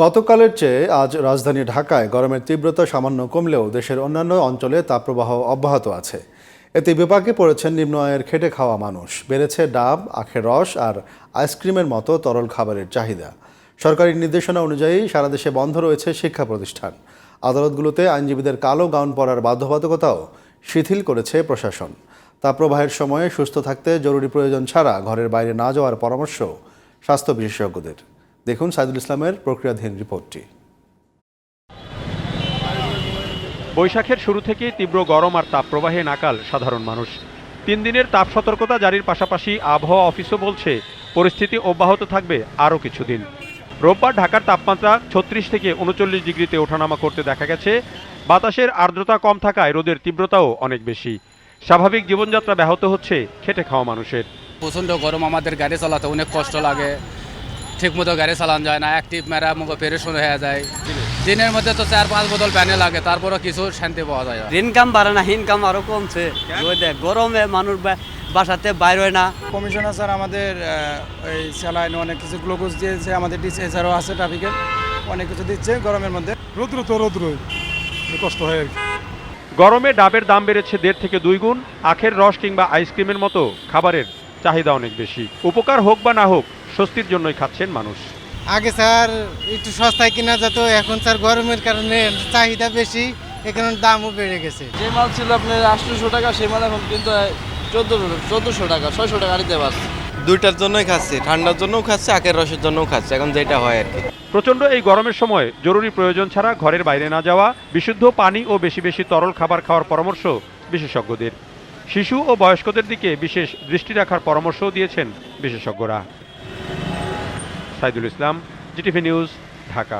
গতকালের চেয়ে আজ রাজধানী ঢাকায় গরমের তীব্রতা সামান্য কমলেও দেশের অন্যান্য অঞ্চলে তাপপ্রবাহ অব্যাহত আছে। এতে বিপাকে পড়েছেন নিম্ন আয়ের খেটে খাওয়া মানুষ। বেড়েছে ডাব, আখের রস আর আইসক্রিমের মতো তরল খাবারের চাহিদা। সরকারি নির্দেশনা অনুযায়ী সারা দেশে বন্ধ রয়েছে শিক্ষা প্রতিষ্ঠান। আদালতগুলোতে আইনজীবীদের কালো গাউন পরার বাধ্যবাধকতাও শিথিল করেছে প্রশাসন। তাপপ্রবাহের সময়ে সুস্থ থাকতে জরুরি প্রয়োজন ছাড়া ঘরের বাইরে না যাওয়ার পরামর্শ স্বাস্থ্য বিশেষজ্ঞদের। দেখুন সাইদুল ইসলামের প্রক্রিয়াধীন রিপোর্টটি। বৈশাখের শুরু থেকেই তীব্র গরম আর তাপপ্রবাহে নাকাল সাধারণ মানুষ। তিন দিনের তাপ সতর্কতা জারির পাশাপাশি আবহাওয়া অফিসও বলছে পরিস্থিতি অব্যাহত থাকবে আরও কিছুদিন। রোববার ঢাকার তাপমাত্রা ছত্রিশ থেকে উনচল্লিশ ডিগ্রিতে ওঠানামা করতে দেখা গেছে। বাতাসের আর্দ্রতা কম থাকায় রোদের তীব্রতাও অনেক বেশি। স্বাভাবিক জীবনযাত্রা ব্যাহত হচ্ছে খেটে খাওয়া মানুষের। প্রচণ্ড গরম আমাদের গাড়ি চালাতে অনেক কষ্ট লাগে। ঠিক মতো গাড়ি চালানো যায় না অ্যাক্টিভ মেরা মুখ পেরেশন হয়ে যায়। দিনের মধ্যে তো চার পাঁচ বোতল প্যানে লাগে তারপরও কিছু শান্তি পাওয়া যায় না। ইনকাম বাড়ে না ইনকাম আরও কমছে। ওই দেখ গরমে মানুষ বাসাতে বাইর হয় না। কমিশনার স্যার আমাদের ওই স্যালাইন অনেক কিছু গ্লুকোজ দিয়েছে আমাদের ডিস এছাড়াও আছে ট্রাফিকের অনেক কিছু দিচ্ছে গরমের মধ্যে। রৌদ্র তো রৌদ্র। কষ্ট হয় আর কি। গরমে ডাবের দাম বেড়েছে দেড় থেকে দুই গুণ। আখের রস কিংবা আইসক্রিমের মতো খাবারের চাহিদা অনেক বেশি। উপকার হোক বা না হোক স্বস্তির জন্যই খাচ্ছেন মানুষ। আগে স্যার একটু সস্তায় কেনা যেত এখন স্যার গরমের কারণে চাহিদা বেশি এখানে দামও বেড়ে গেছে। যে মাল ছিল আপনার আটশোশো টাকা সেই মাল এখন কিন্তু চোদ্দোশো চোদ্দোশো টাকা ছয়শো টাকা দিতে পারছে। দুইটার জন্যই খাচ্ছি ঠান্ডার জন্যও খাচ্ছি আখের রসের জন্যও খাচ্ছি এখন যেটা হয় আর কি। প্রচণ্ড এই গরমের সময় জরুরি প্রয়োজন ছাড়া ঘরের বাইরে না যাওয়া বিশুদ্ধ পানি ও বেশি বেশি তরল খাবার খাওয়ার পরামর্শ বিশেষজ্ঞদের। শিশু ও বয়স্কদের দিকে বিশেষ দৃষ্টি রাখার পরামর্শও দিয়েছেন বিশেষজ্ঞরা। Saidul Islam GTV news Dhaka.